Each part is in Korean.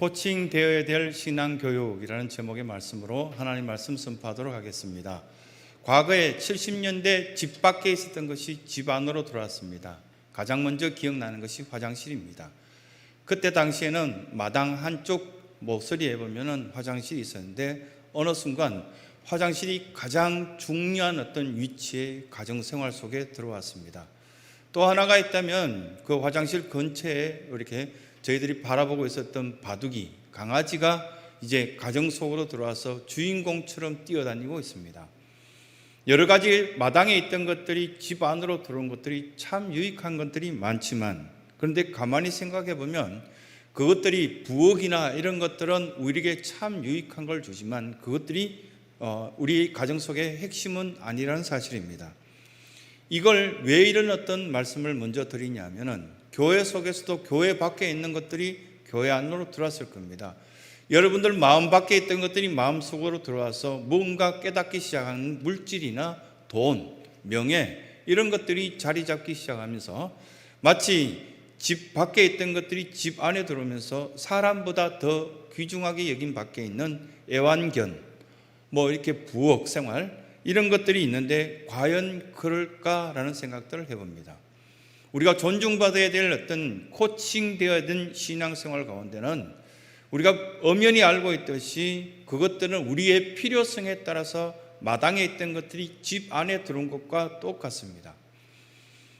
코칭되어야 될 신앙교육이라는 제목의 말씀으로 하나님 말씀 선포하도록 하겠습니다. 과거에 70년대 집 밖에 있었던 것이 집 안으로 들어왔습니다. 가장 먼저 기억나는 것이 화장실입니다. 그때 당시에는 마당 한쪽 모서리에 보면은 화장실이 있었는데 어느 순간 화장실이 가장 중요한 어떤 위치의 가정 생활 속에 들어왔습니다. 또 하나가 있다면 그 화장실 근처에 이렇게 저희들이 바라보고 있었던 바둑이 강아지가 이제 가정 속으로 들어와서 주인공처럼 뛰어다니고 있습니다. 여러 가지 마당에 있던 것들이 집 안으로 들어온 것들이 참 유익한 것들이 많지만 그런데 가만히 생각해 보면 그것들이 부엌이나 이런 것들은 우리에게 참 유익한 걸 주지만 그것들이 어, 우리 가정 속의 핵심은 아니라는 사실입니다. 이걸 왜 이런 어떤 말씀을 먼저 드리냐면은 교회 속에서도 교회 밖에 있는 것들이 교회 안으로 들어왔을 겁니다. 여러분들 마음 밖에 있던 것들이 마음 속으로 들어와서 뭔가 깨닫기 시작하는 물질이나 돈, 명예 이런 것들이 자리 잡기 시작하면서 마치 집 밖에 있던 것들이 집 안에 들어오면서 사람보다 더 귀중하게 여긴 밖에 있는 애완견, 뭐 이렇게 부엌 생활 이런 것들이 있는데 과연 그럴까라는 생각들을 해봅니다. 우리가 존중받아야 될 어떤 코칭되어야 된 신앙생활 가운데는 우리가 엄연히 알고 있듯이 그것들은 우리의 필요성에 따라서 마당에 있던 것들이 집 안에 들어온 것과 똑같습니다.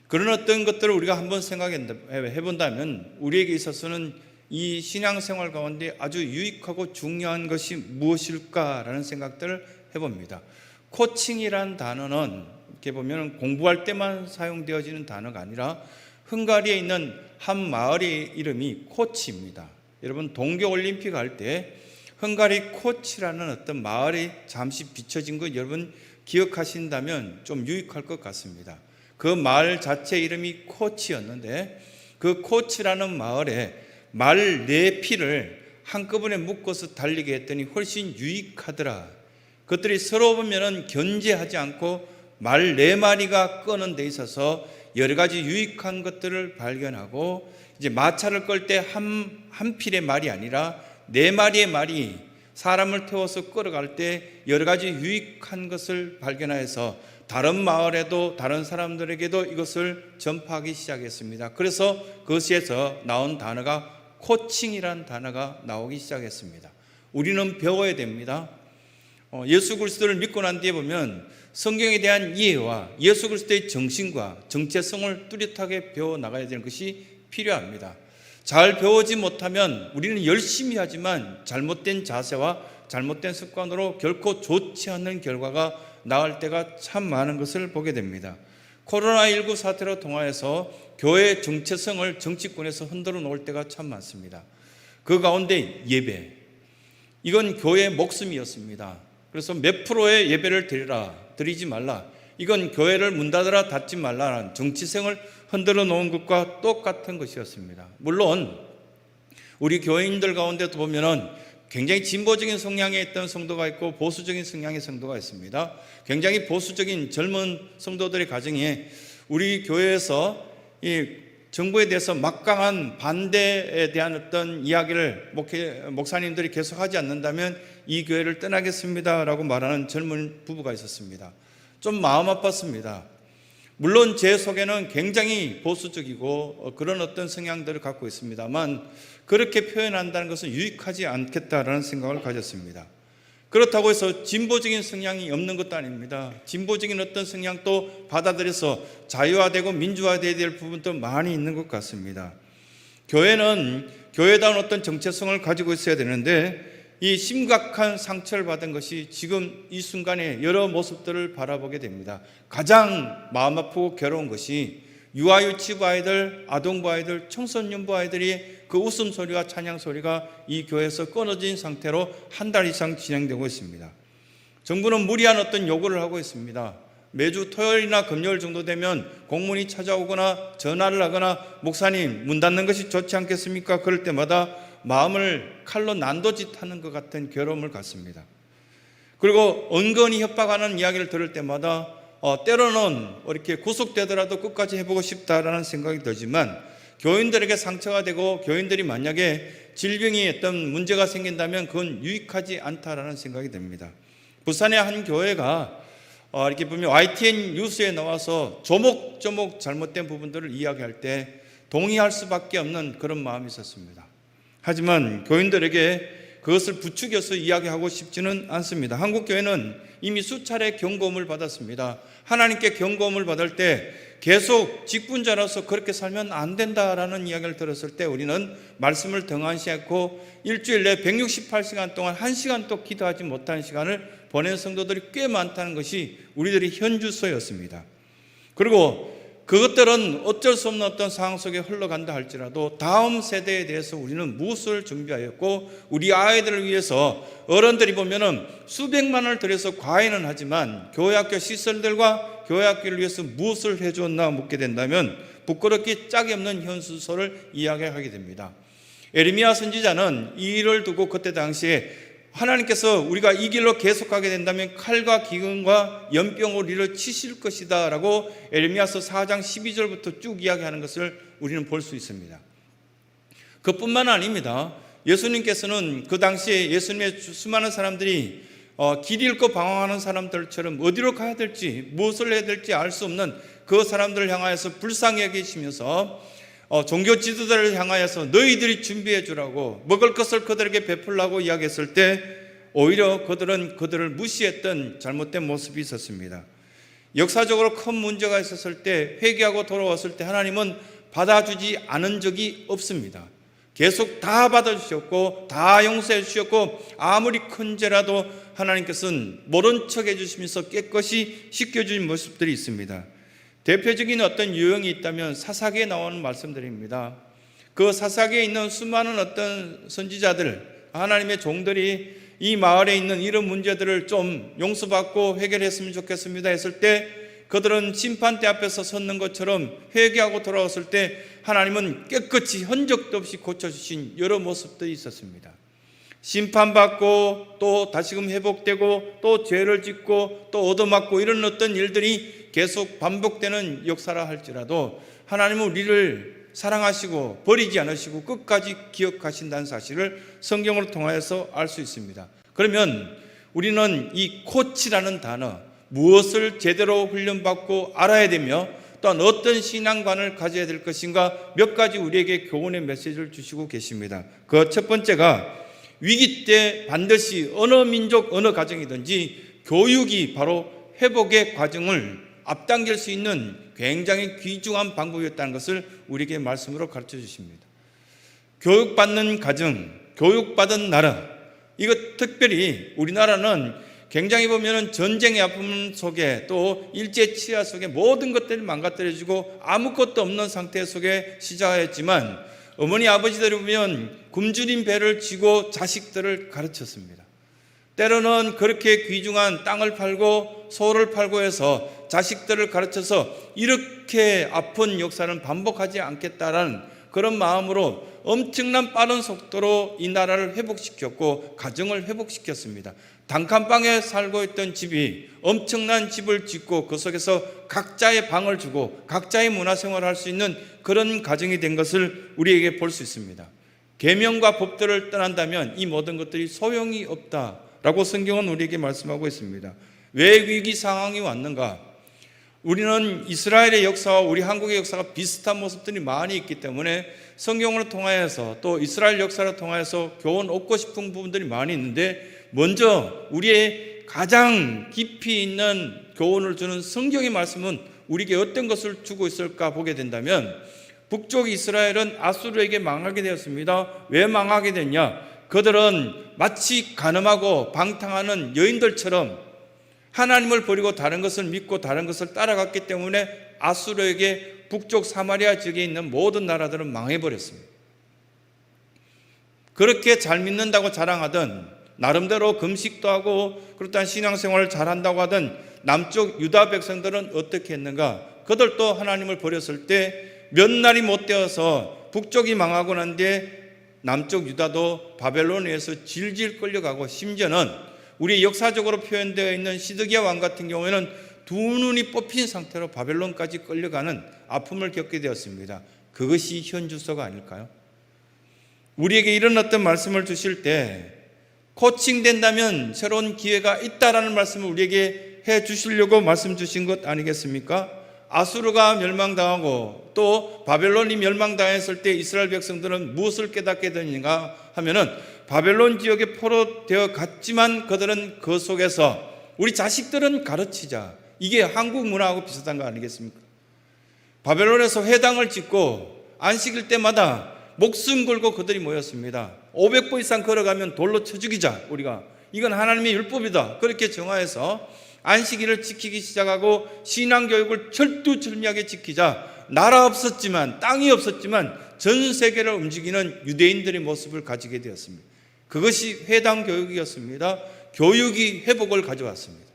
그런 어떤 것들을 우리가 한번 생각해 본다면 우리에게 있어서는 이 신앙생활 가운데 아주 유익하고 중요한 것이 무엇일까라는 생각들을 해봅니다. 코칭이란 단어는 이렇게 보면 공부할 때만 사용되어지는 단어가 아니라 헝가리에 있는 한 마을의 이름이 코치입니다. 여러분 동계 올림픽 할 때 헝가리 코치라는 어떤 마을이 잠시 비춰진 것 여러분 기억하신다면 좀 유익할 것 같습니다. 그 마을 자체 이름이 코치였는데 그 코치라는 마을에 말 네 피를 한꺼번에 묶어서 달리게 했더니 훨씬 유익하더라. 그것들이 서로 보면은 견제하지 않고 말 네 마리가 끄는 데 있어서 여러 가지 유익한 것들을 발견하고 이제 마차를 끌 때 한 한 필의 말이 아니라 네 마리의 말이 사람을 태워서 끌어갈 때 여러 가지 유익한 것을 발견하여서 다른 마을에도 다른 사람들에게도 이것을 전파하기 시작했습니다. 그래서 그것에서 나온 단어가 코칭이란 단어가 나오기 시작했습니다. 우리는 배워야 됩니다. 어, 예수 그리스도를 믿고 난 뒤에 보면 성경에 대한 이해와 예수 그리스도의 정신과 정체성을 뚜렷하게 배워 나가야 되는 것이 필요합니다. 잘 배우지 못하면 우리는 열심히 하지만 잘못된 자세와 잘못된 습관으로 결코 좋지 않는 결과가 나올 때가 참 많은 것을 보게 됩니다. 코로나19 사태로 통하여서 교회의 정체성을 정치권에서 흔들어 놓을 때가 참 많습니다. 그 가운데 예배. 이건 교회의 목숨이었습니다. 그래서 몇 프로의 예배를 드리라, 드리지 말라. 이건 교회를 문 닫으라, 닫지 말라는 정치성을 흔들어 놓은 것과 똑같은 것이었습니다. 물론 우리 교인들 가운데도 보면은 굉장히 진보적인 성향에 있던 성도가 있고 보수적인 성향의 성도가 있습니다. 굉장히 보수적인 젊은 성도들의 가정에 우리 교회에서 이 정부에 대해서 막강한 반대에 대한 어떤 이야기를 목회, 목사님들이 계속 하지 않는다면 이 교회를 떠나겠습니다 라고 말하는 젊은 부부가 있었습니다. 좀 마음 아팠습니다. 물론 제 속에는 굉장히 보수적이고 그런 어떤 성향들을 갖고 있습니다만 그렇게 표현한다는 것은 유익하지 않겠다라는 생각을 가졌습니다. 그렇다고 해서 진보적인 성향이 없는 것도 아닙니다. 진보적인 어떤 성향도 받아들여서 자유화되고 민주화되어야 될 부분도 많이 있는 것 같습니다. 교회는 교회다운 어떤 정체성을 가지고 있어야 되는데 이 심각한 상처를 받은 것이 지금 이 순간에 여러 모습들을 바라보게 됩니다. 가장 마음 아프고 괴로운 것이 유아유치부 아이들, 아동부 아이들, 청소년부 아이들이 그 웃음소리와 찬양소리가 이 교회에서 끊어진 상태로 한 달 이상 진행되고 있습니다. 정부는 무리한 어떤 요구를 하고 있습니다. 매주 토요일이나 금요일 정도 되면 공문이 찾아오거나 전화를 하거나 목사님 문 닫는 것이 좋지 않겠습니까? 그럴 때마다 마음을 칼로 난도짓하는 것 같은 괴로움을 갖습니다. 그리고 은근히 협박하는 이야기를 들을 때마다 어, 때로는 이렇게 구속되더라도 끝까지 해보고 싶다라는 생각이 들지만 교인들에게 상처가 되고 교인들이 만약에 질병이 어떤 문제가 생긴다면 그건 유익하지 않다라는 생각이 듭니다. 부산의 한 교회가 어, 이렇게 보면 YTN 뉴스에 나와서 조목조목 잘못된 부분들을 이야기할 때 동의할 수밖에 없는 그런 마음이 있었습니다. 하지만 교인들에게 그것을 부추겨서 이야기하고 싶지는 않습니다. 한국 교회는 이미 수차례 경고음을 받았습니다. 하나님께 경고음을 받을 때 계속 직분자로서 그렇게 살면 안 된다라는 이야기를 들었을 때 우리는 말씀을 등한시했고 일주일 내 168시간 동안 1시간도 기도하지 못한 시간을 보낸 성도들이 꽤 많다는 것이 우리들이 현주소였습니다. 그리고 그것들은 어쩔 수 없는 어떤 상황 속에 흘러간다 할지라도 다음 세대에 대해서 우리는 무엇을 준비하였고 우리 아이들을 위해서 어른들이 보면은 수백만 원을 들여서 과외는 하지만 교회 학교 시설들과 교회 학교를 위해서 무엇을 해줬나 묻게 된다면 부끄럽게 짝이 없는 현수소를 이야기하게 됩니다. 에르미야 선지자는 이 일을 두고 그때 당시에 하나님께서 우리가 이 길로 계속하게 된다면 칼과 기근과 연병으로 이를 치실 것이다라고 에르미야서 4장 12절부터 쭉 이야기하는 것을 우리는 볼 수 있습니다. 그뿐만 아닙니다. 예수님께서는 그 당시에 예수님의 수많은 사람들이 어, 길 잃고 방황하는 사람들처럼 어디로 가야 될지 무엇을 해야 될지 알 수 없는 그 사람들을 향하여서 불쌍히 여기시면서 어, 종교 지도자를 향하여서 너희들이 준비해 주라고 먹을 것을 그들에게 베풀라고 이야기했을 때 오히려 그들은 그들을 무시했던 잘못된 모습이 있었습니다. 역사적으로 큰 문제가 있었을 때 회개하고 돌아왔을 때 하나님은 받아주지 않은 적이 없습니다. 계속 다 받아주셨고 다 용서해 주셨고 아무리 큰 죄라도 하나님께서는 모른 척 해주시면서 깨끗이 씻겨주신 모습들이 있습니다. 대표적인 어떤 유형이 있다면 사사기에 나오는 말씀들입니다. 그 사사기에 있는 수많은 어떤 선지자들, 하나님의 종들이 이 마을에 있는 이런 문제들을 좀 용서받고 해결했으면 좋겠습니다 했을 때 그들은 심판대 앞에서 섰는 것처럼 회개하고 돌아왔을 때 하나님은 깨끗이 흔적도 없이 고쳐주신 여러 모습들이 있었습니다. 심판받고 또 다시금 회복되고 또 죄를 짓고 또 얻어맞고 이런 어떤 일들이 계속 반복되는 역사라 할지라도 하나님은 우리를 사랑하시고 버리지 않으시고 끝까지 기억하신다는 사실을 성경을 통하여서 알 수 있습니다. 그러면 우리는 이 코치라는 단어 무엇을 제대로 훈련받고 알아야 되며 또한 어떤 신앙관을 가져야 될 것인가 몇 가지 우리에게 교훈의 메시지를 주시고 계십니다. 그 첫 번째가 위기 때 반드시 어느 민족 어느 가정이든지 교육이 바로 회복의 과정을 앞당길 수 있는 굉장히 귀중한 방법이었다는 것을 우리에게 말씀으로 가르쳐 주십니다. 교육받는 가정, 교육받은 나라, 이것 특별히 우리나라는 굉장히 보면은 전쟁의 아픔 속에 또 일제 치하 속에 모든 것들이 망가뜨려지고 아무것도 없는 상태 속에 시작하였지만 어머니 아버지들이 보면 굶주린 배를 쥐고 자식들을 가르쳤습니다. 때로는 그렇게 귀중한 땅을 팔고 소를 팔고 해서 자식들을 가르쳐서 이렇게 아픈 역사는 반복하지 않겠다라는 그런 마음으로 엄청난 빠른 속도로 이 나라를 회복시켰고 가정을 회복시켰습니다. 단칸방에 살고 있던 집이 엄청난 집을 짓고 그 속에서 각자의 방을 주고 각자의 문화생활을 할 수 있는 그런 가정이 된 것을 우리에게 볼 수 있습니다. 계명과 법들을 떠난다면 이 모든 것들이 소용이 없다라고 성경은 우리에게 말씀하고 있습니다. 왜 위기 상황이 왔는가? 우리는 이스라엘의 역사와 우리 한국의 역사가 비슷한 모습들이 많이 있기 때문에 성경을 통하여서 또 이스라엘 역사를 통하여서 교훈 얻고 싶은 부분들이 많이 있는데 먼저 우리의 가장 깊이 있는 교훈을 주는 성경의 말씀은 우리에게 어떤 것을 주고 있을까 보게 된다면 북쪽 이스라엘은 아수르에게 망하게 되었습니다. 왜 망하게 됐냐? 그들은 마치 가늠하고 방탕하는 여인들처럼 하나님을 버리고 다른 것을 믿고 다른 것을 따라갔기 때문에 아수르에게 북쪽 사마리아 지역에 있는 모든 나라들은 망해버렸습니다. 그렇게 잘 믿는다고 자랑하던 나름대로 금식도 하고 그렇다는 신앙생활을 잘한다고 하던 남쪽 유다 백성들은 어떻게 했는가? 그들도 하나님을 버렸을 때 몇 날이 못 되어서 북쪽이 망하고 난 뒤에 남쪽 유다도 바벨론에서 질질 끌려가고 심지어는 우리 역사적으로 표현되어 있는 시드기야 왕 같은 경우에는 두 눈이 뽑힌 상태로 바벨론까지 끌려가는 아픔을 겪게 되었습니다. 그것이 현주소가 아닐까요? 우리에게 이런 어떤 말씀을 주실 때 코칭된다면 새로운 기회가 있다라는 말씀을 우리에게 해 주시려고 말씀 주신 것 아니겠습니까? 아수르가 멸망당하고 또 바벨론이 멸망당했을 때 이스라엘 백성들은 무엇을 깨닫게 되는가 하면은 바벨론 지역에 포로되어 갔지만 그들은 그 속에서 우리 자식들은 가르치자. 이게 한국 문화하고 비슷한 거 아니겠습니까? 바벨론에서 회당을 짓고 안식일 때마다 목숨 걸고 그들이 모였습니다. 500보 이상 걸어가면 돌로 쳐 죽이자 우리가 이건 하나님의 율법이다. 그렇게 정하여서 안식일을 지키기 시작하고 신앙 교육을 철두철미하게 지키자. 나라 없었지만 땅이 없었지만 전 세계를 움직이는 유대인들의 모습을 가지게 되었습니다. 그것이 회당 교육이었습니다. 교육이 회복을 가져왔습니다.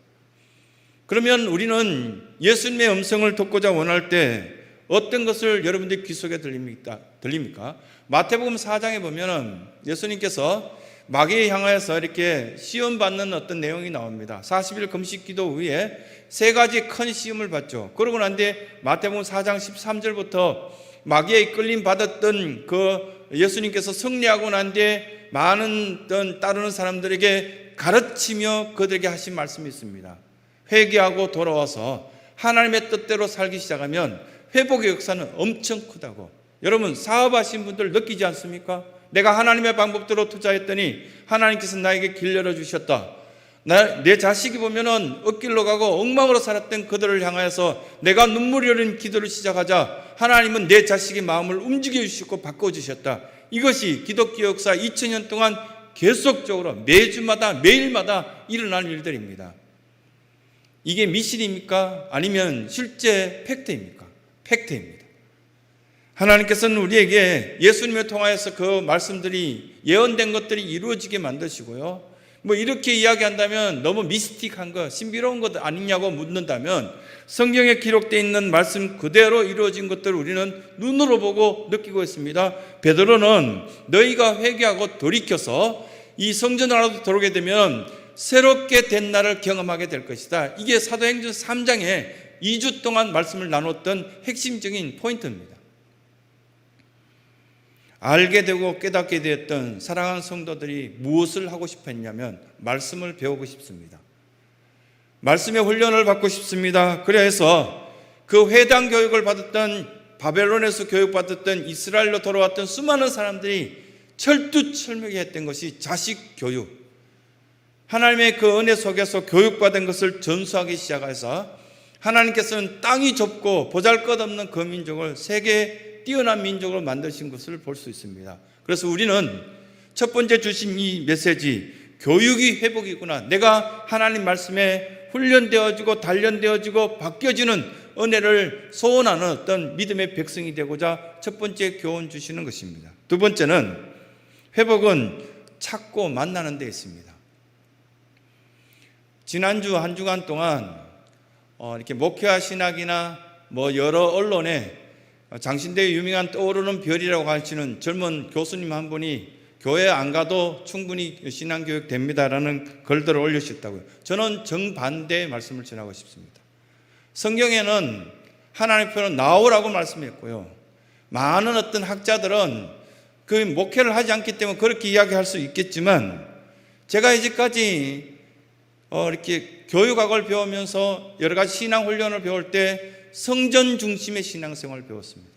그러면 우리는 예수님의 음성을 듣고자 원할 때 어떤 것을 여러분들 귀 속에 들립니까? 들립니까? 마태복음 4장에 보면은 예수님께서 마귀에 향하여서 이렇게 시험 받는 어떤 내용이 나옵니다. 40일 금식 기도 후에 세 가지 큰 시험을 받죠. 그러고 난 뒤에 마태복음 4장 13절부터 마귀에 끌림 받았던 그 예수님께서 승리하고 난 뒤에 많은 따르는 사람들에게 가르치며 그들에게 하신 말씀이 있습니다. 회개하고 돌아와서 하나님의 뜻대로 살기 시작하면 회복의 역사는 엄청 크다고. 여러분 사업하신 분들 느끼지 않습니까? 내가 하나님의 방법대로 투자했더니 하나님께서 나에게 길 열어 주셨다. 나, 내 자식이 보면은 엇길로 가고 엉망으로 살았던 그들을 향하여서 내가 눈물이 흐르는 기도를 시작하자 하나님은 내 자식의 마음을 움직여 주시고 바꿔 주셨다. 이것이 기독교 역사 2000년 동안 계속적으로 매주마다 매일마다 일어나는 일들입니다. 이게 미신입니까? 아니면 실제 팩트입니까? 팩트입니다. 하나님께서는 우리에게 예수님을 통하여서 그 말씀들이 예언된 것들이 이루어지게 만드시고요. 뭐 이렇게 이야기한다면 너무 미스틱한 거, 신비로운 것 아니냐고 묻는다면 성경에 기록되어 있는 말씀 그대로 이루어진 것들을 우리는 눈으로 보고 느끼고 있습니다. 베드로는 너희가 회개하고 돌이켜서 이 성전 안으로 들어오게 되면 새롭게 된 날을 경험하게 될 것이다. 이게 사도행전 3장에 2주 동안 말씀을 나눴던 핵심적인 포인트입니다. 알게 되고 깨닫게 되었던 사랑하는 성도들이 무엇을 하고 싶어 했냐면 말씀을 배우고 싶습니다. 말씀의 훈련을 받고 싶습니다. 그래서 그 회당 교육을 받았던 바벨론에서 교육받았던 이스라엘로 돌아왔던 수많은 사람들이 철두철미하게 했던 것이 자식 교육. 하나님의 그 은혜 속에서 교육받은 것을 전수하기 시작해서 하나님께서는 땅이 좁고 보잘 것 없는 그 민족을 세계 뛰어난 민족으로 만드신 것을 볼 수 있습니다. 그래서 우리는 첫 번째 주신 이 메시지 교육이 회복이구나. 내가 하나님 말씀에 훈련되어지고 단련되어지고 바뀌어지는 은혜를 소원하는 어떤 믿음의 백성이 되고자 첫 번째 교훈 주시는 것입니다. 두 번째는 회복은 찾고 만나는 데 있습니다. 지난주 한 주간 동안 어, 이렇게 목회와 신학이나 뭐 여러 언론에 장신대의 유명한 떠오르는 별이라고 하시는 젊은 교수님 한 분이 교회 안 가도 충분히 신앙교육 됩니다라는 글들을 올리셨다고요. 저는 정반대의 말씀을 전하고 싶습니다. 성경에는 하나님 표는 나오라고 말씀했고요. 많은 어떤 학자들은 그 목회를 하지 않기 때문에 그렇게 이야기할 수 있겠지만 제가 이제까지 어, 이렇게 교육학을 배우면서 여러 가지 신앙 훈련을 배울 때 성전 중심의 신앙생활을 배웠습니다.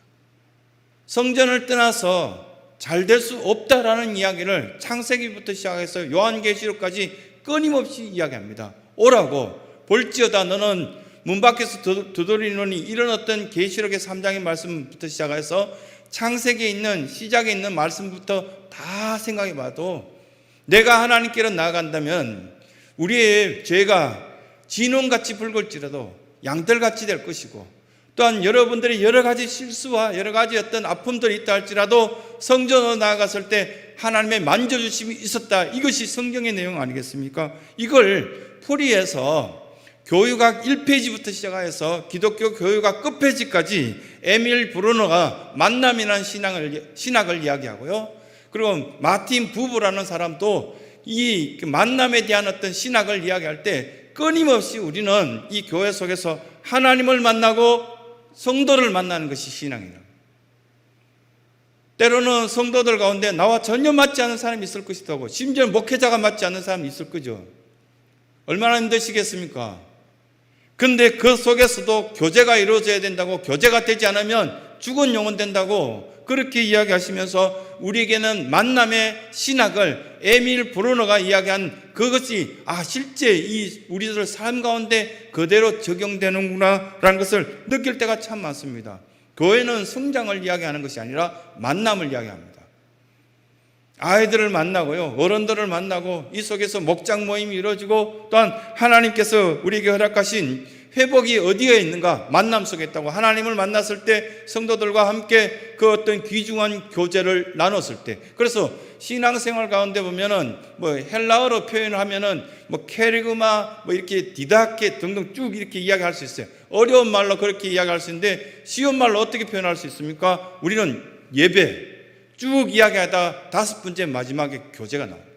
성전을 떠나서 잘 될 수 없다라는 이야기를 창세기부터 시작해서 요한계시록까지 끊임없이 이야기합니다. 오라고 볼지어다 너는 문 밖에서 두드리노니 이런 어떤 계시록의 3장의 말씀부터 시작해서 창세기에 있는 시작에 있는 말씀부터 다 생각해 봐도 내가 하나님께로 나아간다면 우리의 죄가 진홍같이 붉을지라도 양털같이 될 것이고 또한 여러분들이 여러 가지 실수와 여러 가지 어떤 아픔들이 있다 할지라도 성전으로 나아갔을 때 하나님의 만져주심이 있었다. 이것이 성경의 내용 아니겠습니까? 이걸 풀이해서 교육학 1페이지부터 시작해서 기독교 교육학 끝페이지까지 에밀 브루너가 만남이라는 신학을, 신학을 이야기하고요. 그리고 마틴 부부라는 사람도 이 만남에 대한 어떤 신학을 이야기할 때 끊임없이 우리는 이 교회 속에서 하나님을 만나고 성도를 만나는 것이 신앙이다. 때로는 성도들 가운데 나와 전혀 맞지 않는 사람이 있을 것이라고 심지어 목회자가 맞지 않는 사람이 있을 거죠. 얼마나 힘드시겠습니까? 근데 그 속에서도 교제가 이루어져야 된다고 교제가 되지 않으면 죽은 영혼 된다고 그렇게 이야기하시면서 우리에게는 만남의 신학을 에밀 브루너가 이야기한 그것이 아 실제 이 우리들 삶 가운데 그대로 적용되는구나라는 것을 느낄 때가 참 많습니다. 교회는 성장을 이야기하는 것이 아니라 만남을 이야기합니다. 아이들을 만나고요, 어른들을 만나고 이 속에서 목장 모임이 이루어지고 또한 하나님께서 우리에게 허락하신 회복이 어디에 있는가 만남 속에 있다고 하나님을 만났을 때 성도들과 함께 그 어떤 귀중한 교제를 나눴을 때 그래서 신앙생활 가운데 보면은 뭐 헬라어로 표현을 하면은 뭐 캐리그마 뭐 이렇게 디다케 등등 쭉 이렇게 이야기할 수 있어요 어려운 말로 그렇게 이야기할 수 있는데 쉬운 말로 어떻게 표현할 수 있습니까? 우리는 예배 쭉 이야기하다 다섯 번째 마지막에 교제가 나옵니다.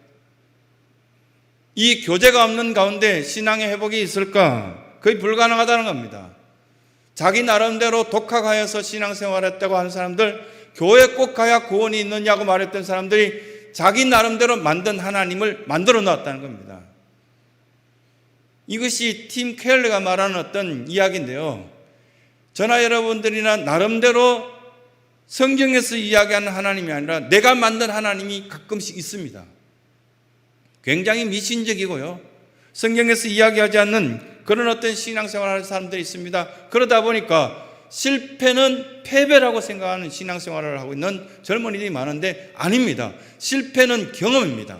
이 교제가 없는 가운데 신앙의 회복이 있을까? 거의 불가능하다는 겁니다. 자기 나름대로 독학하여서 신앙생활했다고 하는 사람들, 교회 꼭 가야 구원이 있느냐고 말했던 사람들이 자기 나름대로 만든 하나님을 만들어 놨다는 겁니다. 이것이 팀 켈러가 말하는 어떤 이야기인데요. 저나 여러분들이나 나름대로 성경에서 이야기하는 하나님이 아니라 내가 만든 하나님이 가끔씩 있습니다. 굉장히 미신적이고요. 성경에서 이야기하지 않는 그런 어떤 신앙생활을 하는 사람들이 있습니다. 그러다 보니까 실패는 패배라고 생각하는 신앙생활을 하고 있는 젊은이들이 많은데 아닙니다. 실패는 경험입니다.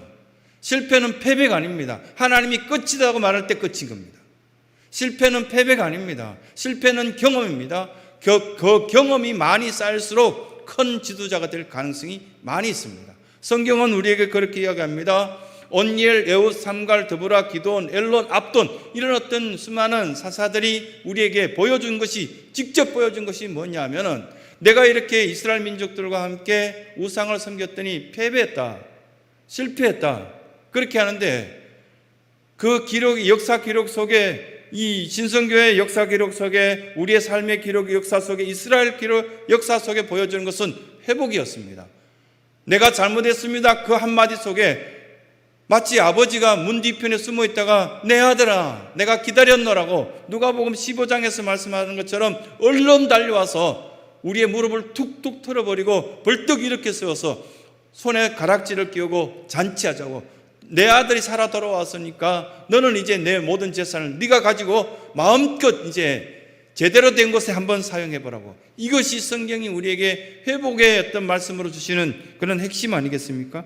실패는 패배가 아닙니다. 하나님이 끝이다고 말할 때 끝인 겁니다. 실패는 패배가 아닙니다. 실패는 경험입니다. 그, 그 경험이 많이 쌓일수록 큰 지도자가 될 가능성이 많이 있습니다. 성경은 우리에게 그렇게 이야기합니다. 온니엘, 에웃, 삼갈, 드보라, 기도온, 엘론, 압돈 이런 어떤 수많은 사사들이 우리에게 보여준 것이 직접 보여준 것이 뭐냐면은 내가 이렇게 이스라엘 민족들과 함께 우상을 섬겼더니 패배했다. 실패했다. 그렇게 하는데 그 기록 역사 기록 속에 이 신성교의 역사 기록 속에 우리의 삶의 기록 역사 속에 이스라엘 기록 역사 속에 보여주는 것은 회복이었습니다. 내가 잘못했습니다. 그 한마디 속에 마치 아버지가 문 뒤편에 숨어 있다가 내 아들아 내가 기다렸노라고 누가복음 15장에서 말씀하는 것처럼 얼른 달려와서 우리의 무릎을 툭툭 털어버리고 벌떡 이렇게 세워서 손에 가락지를 끼우고 잔치하자고 내 아들이 살아 돌아왔으니까 너는 이제 내 모든 재산을 네가 가지고 마음껏 이제 제대로 된 곳에 한번 사용해 보라고. 이것이 성경이 우리에게 회복의 어떤 말씀으로 주시는 그런 핵심 아니겠습니까?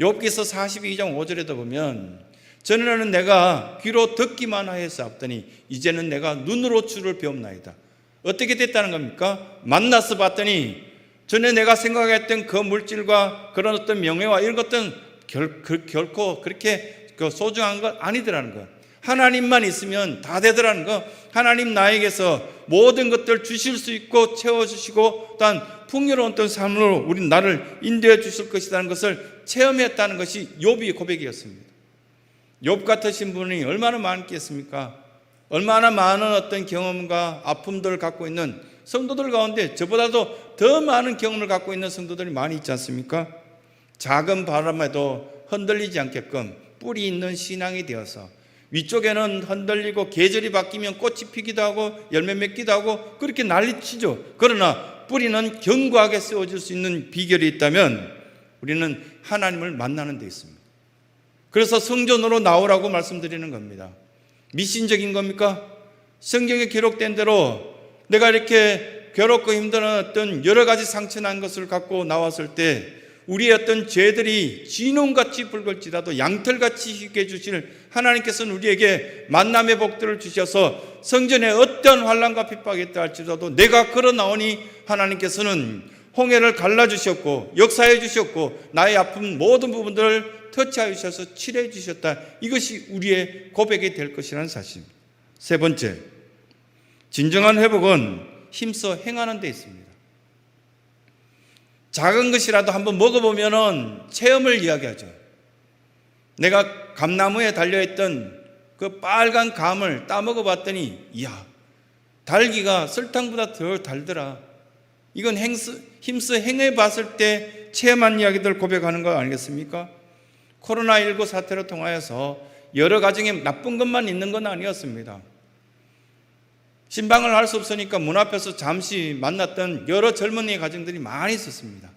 욥기서 42장 5절에도 보면 전에는 내가 귀로 듣기만 하였사옵더니 이제는 내가 눈으로 주를 배움나이다. 어떻게 됐다는 겁니까? 만나서 봤더니 전에 내가 생각했던 그 물질과 그런 어떤 명예와 이런 것들은 결, 그, 결코 그렇게 그 소중한 것 아니더라는 것. 하나님만 있으면 다 되더라는 것. 하나님 나에게서 모든 것들 주실 수 있고 채워주시고 또한 풍요로운 어떤 삶으로 우리 나를 인도해 주실 것이라는 것을 체험했다는 것이 욥의 고백이었습니다. 욥 같으신 분이 얼마나 많겠습니까? 얼마나 많은 어떤 경험과 아픔들을 갖고 있는 성도들 가운데 저보다도 더 많은 경험을 갖고 있는 성도들이 많이 있지 않습니까? 작은 바람에도 흔들리지 않게끔 뿌리 있는 신앙이 되어서 위쪽에는 흔들리고 계절이 바뀌면 꽃이 피기도 하고 열매 맺기도 하고 그렇게 난리치죠. 그러나 뿌리는 견고하게 세워질 수 있는 비결이 있다면 우리는 하나님을 만나는 데 있습니다. 그래서 성전으로 나오라고 말씀드리는 겁니다. 미신적인 겁니까? 성경에 기록된 대로 내가 이렇게 괴롭고 힘든 어떤 여러 가지 상처난 것을 갖고 나왔을 때 우리의 어떤 죄들이 진홍같이 붉을지라도 양털같이 희게 해주실 하나님께서는 우리에게 만남의 복들을 주셔서 성전에 어떤 환란과 핍박이 있다 할지라도 내가 걸어 나오니 하나님께서는 홍해를 갈라주셨고 역사해 주셨고 나의 아픈 모든 부분들을 터치하여 주셔서 칠해 주셨다. 이것이 우리의 고백이 될 것이라는 사실입니다. 세 번째, 진정한 회복은 힘써 행하는 데 있습니다. 작은 것이라도 한번 먹어보면은 체험을 이야기하죠. 내가 감나무에 달려있던 그 빨간 감을 따먹어 봤더니, 이야, 달기가 설탕보다 더 달더라. 이건 행스, 힘써 행해 봤을 때 체험한 이야기들 고백하는 거 아니겠습니까? 코로나19 사태를 통하여서 여러 가정에 나쁜 것만 있는 건 아니었습니다. 신방을 할 수 없으니까 문 앞에서 잠시 만났던 여러 젊은이 가정들이 많이 있었습니다.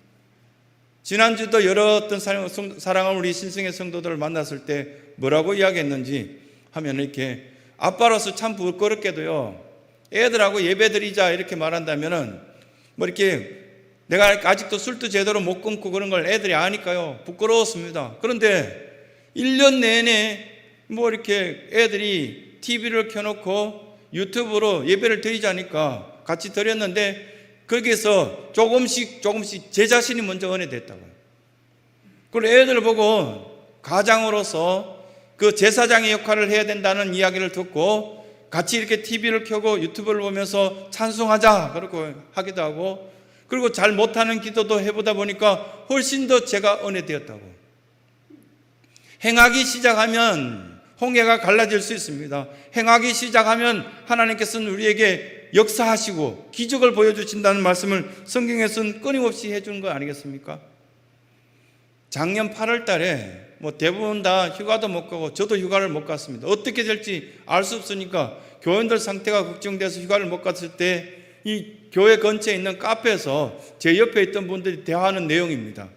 지난주도 여러 어떤 사랑하는 우리 신성의 성도들을 만났을 때 뭐라고 이야기했는지 하면 이렇게 아빠로서 참 부끄럽게도요. 애들하고 예배 드리자 이렇게 말한다면은 뭐 이렇게 내가 아직도 술도 제대로 못 끊고 그런 걸 애들이 아니까요. 부끄러웠습니다. 그런데 1년 내내 뭐 이렇게 애들이 TV를 켜놓고 유튜브로 예배를 드리자니까 같이 드렸는데 거기에서 조금씩 조금씩 제 자신이 먼저 은혜됐다고요. 그리고 애들 보고 가장으로서 그 제사장의 역할을 해야 된다는 이야기를 듣고 같이 이렇게 TV를 켜고 유튜브를 보면서 찬송하자 그렇게 하기도 하고 그리고 잘 못하는 기도도 해보다 보니까 훨씬 더 제가 은혜되었다고. 행하기 시작하면 홍해가 갈라질 수 있습니다. 행하기 시작하면 하나님께서는 우리에게 역사하시고 기적을 보여주신다는 말씀을 성경에서는 끊임없이 해주는 거 아니겠습니까? 작년 8월 달에 뭐 대부분 다 휴가도 못 가고 저도 휴가를 못 갔습니다. 어떻게 될지 알 수 없으니까 교인들 상태가 걱정돼서 휴가를 못 갔을 때 이 교회 근처에 있는 카페에서 제 옆에 있던 분들이 대화하는 내용입니다.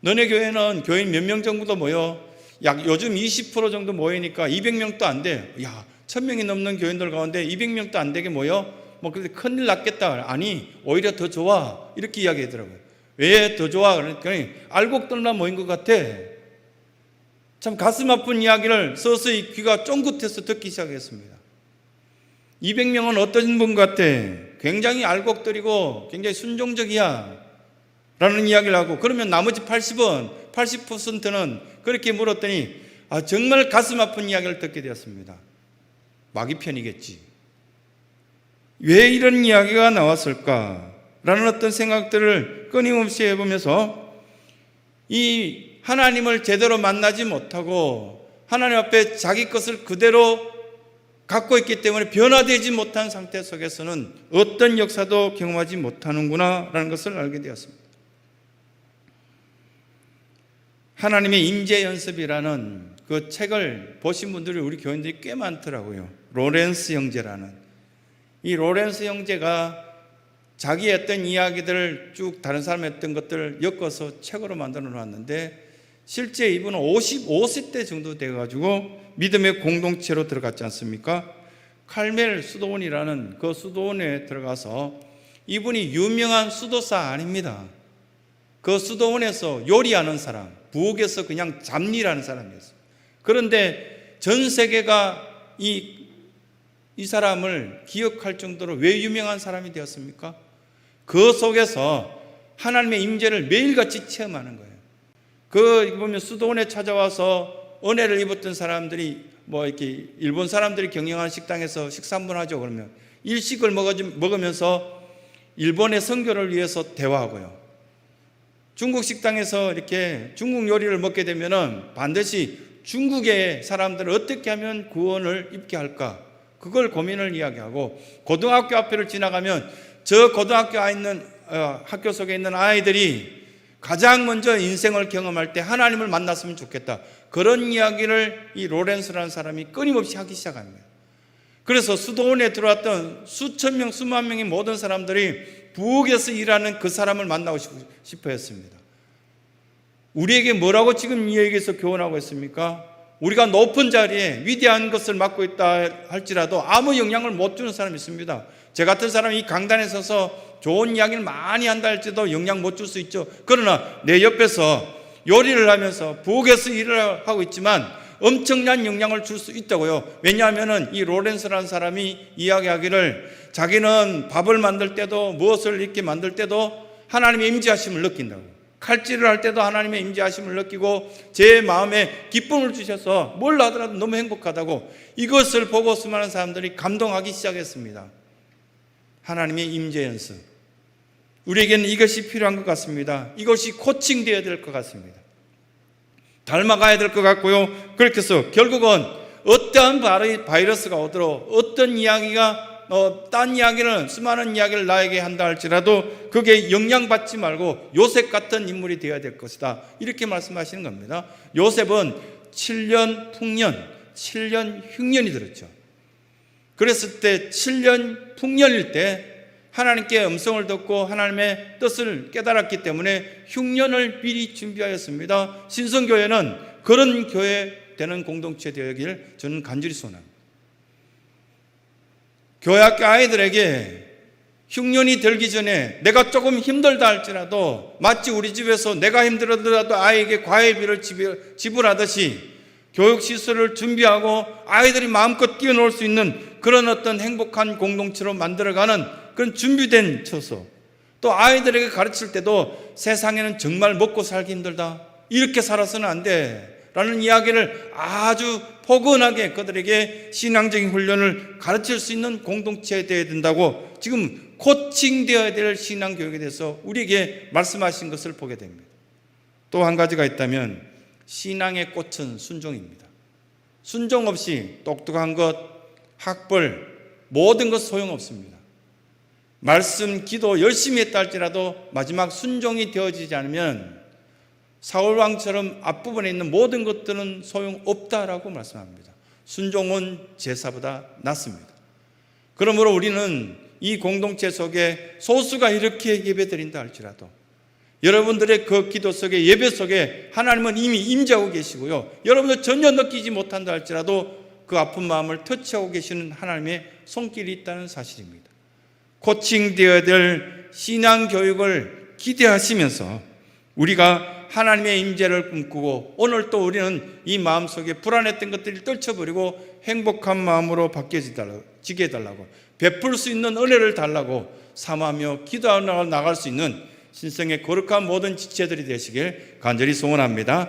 너네 교회는 교인 몇 명 정도 모여? 약 요즘 20% 정도 모이니까 200명도 안 돼. 야, 1000명이 넘는 교인들 가운데 200명도 안 되게 모여? 뭐 근데 큰일 났겠다. 아니, 오히려 더 좋아. 이렇게 이야기하더라고요. 왜 더 좋아? 그러니까 알곡들만 모인 것 같아. 참 가슴 아픈 이야기를 서서히 귀가 쫑긋해서 듣기 시작했습니다. 200명은 어떤 분 같아? 굉장히 알곡들이고 굉장히 순종적이야. 라는 이야기를 하고 그러면 나머지 80은 80%는 그렇게 물었더니 아, 정말 가슴 아픈 이야기를 듣게 되었습니다. 마귀 편이겠지. 왜 이런 이야기가 나왔을까? 라는 어떤 생각들을 끊임없이 해보면서 이 하나님을 제대로 만나지 못하고 하나님 앞에 자기 것을 그대로 갖고 있기 때문에 변화되지 못한 상태 속에서는 어떤 역사도 경험하지 못하는구나 라는 것을 알게 되었습니다. 하나님의 임재 연습이라는 그 책을 보신 분들이 우리 교인들이 꽤 많더라고요. 로렌스 형제라는 이 로렌스 형제가 자기 했던 이야기들을 쭉 다른 사람 했던 것들을 엮어서 책으로 만들어 놨는데 실제 이분은 55세 정도 돼가지고 믿음의 공동체로 들어갔지 않습니까? 칼멜 수도원이라는 그 수도원에 들어가서 이분이 유명한 수도사 아닙니다. 그 수도원에서 요리하는 사람, 부엌에서 그냥 잡일하는 사람이었어요. 그런데 전 세계가 이, 이 사람을 기억할 정도로 왜 유명한 사람이 되었습니까? 그 속에서 하나님의 임재를 매일같이 체험하는 거예요. 그 보면 수도원에 찾아와서 은혜를 입었던 사람들이 뭐 이렇게 일본 사람들이 경영하는 식당에서 식사 한번 하죠 그러면 일식을 먹으면서 일본의 선교를 위해서 대화하고요. 중국 식당에서 이렇게 중국 요리를 먹게 되면은 반드시 중국의 사람들을 어떻게 하면 구원을 입게 할까? 그걸 고민을 이야기하고 고등학교 앞에를 지나가면 저 고등학교 에 있는 어, 학교 속에 있는 아이들이 가장 먼저 인생을 경험할 때 하나님을 만났으면 좋겠다. 그런 이야기를 이 로렌스라는 사람이 끊임없이 하기 시작합니다. 그래서 수도원에 들어왔던 수천 명, 수만 명의 모든 사람들이 부엌에서 일하는 그 사람을 만나고 싶어 했습니다. 우리에게 뭐라고 지금 이 얘기에서 교훈하고 있습니까? 우리가 높은 자리에 위대한 것을 맡고 있다 할지라도 아무 영향을 못 주는 사람이 있습니다. 제 같은 사람이 이 강단에 서서 좋은 이야기를 많이 한다 할지도 영향 못 줄 수 있죠. 그러나 내 옆에서 요리를 하면서 부엌에서 일을 하고 있지만 엄청난 영향을 줄 수 있다고요. 왜냐하면 이 로렌스라는 사람이 이야기하기를 자기는 밥을 만들 때도 무엇을 이렇게 만들 때도 하나님의 임재하심을 느낀다고. 칼질을 할 때도 하나님의 임재하심을 느끼고 제 마음에 기쁨을 주셔서 뭘 하더라도 너무 행복하다고 이것을 보고 수많은 사람들이 감동하기 시작했습니다. 하나님의 임재 연습. 우리에게는 이것이 필요한 것 같습니다. 이것이 코칭되어야 될 것 같습니다. 닮아가야 될 것 같고요. 그렇게 해서 결국은 어떠한 바이러스가 오도록 어떤 이야기가 어, 딴 이야기는 수많은 이야기를 나에게 한다 할지라도 그게 영향받지 말고 요셉 같은 인물이 되어야 될 것이다. 이렇게 말씀하시는 겁니다. 요셉은 7년 풍년, 7년 흉년이 들었죠. 그랬을 때 7년 풍년일 때 하나님께 음성을 듣고 하나님의 뜻을 깨달았기 때문에 흉년을 미리 준비하였습니다. 신성교회는 그런 교회 되는 공동체 되길 저는 간절히 소원합니다. 교회 학교 아이들에게 흉년이 들기 전에 내가 조금 힘들다 할지라도 마치 우리 집에서 내가 힘들어도 아이에게 과외비를 지불하듯이 교육시설을 준비하고 아이들이 마음껏 뛰어놀 수 있는 그런 어떤 행복한 공동체로 만들어가는 그런 준비된 처소. 또 아이들에게 가르칠 때도 세상에는 정말 먹고 살기 힘들다. 이렇게 살아서는 안 돼. 라는 이야기를 아주 포근하게 그들에게 신앙적인 훈련을 가르칠 수 있는 공동체에 되어야 된다고 지금 코칭되어야 될 신앙 교육에 대해서 우리에게 말씀하신 것을 보게 됩니다. 또 한 가지가 있다면 신앙의 꽃은 순종입니다. 순종 없이 똑똑한 것, 학벌, 모든 것 소용없습니다. 말씀, 기도 열심히 했다 할지라도 마지막 순종이 되어지지 않으면 사울 왕처럼 앞부분에 있는 모든 것들은 소용없다라고 말씀합니다. 순종은 제사보다 낫습니다. 그러므로 우리는 이 공동체 속에 소수가 이렇게 예배 드린다 할지라도 여러분들의 그 기도 속에 예배 속에 하나님은 이미 임재하고 계시고요. 여러분들 전혀 느끼지 못한다 할지라도 그 아픈 마음을 터치하고 계시는 하나님의 손길이 있다는 사실입니다. 코칭되어야 될 신앙 교육을 기대하시면서 우리가 하나님의 임재를 꿈꾸고 오늘 또 우리는 이 마음속에 불안했던 것들을 떨쳐버리고 행복한 마음으로 바뀌어지게 해달라고 베풀 수 있는 은혜를 달라고 삼하며 기도하며 나갈 수 있는 신성의 거룩한 모든 지체들이 되시길 간절히 소원합니다.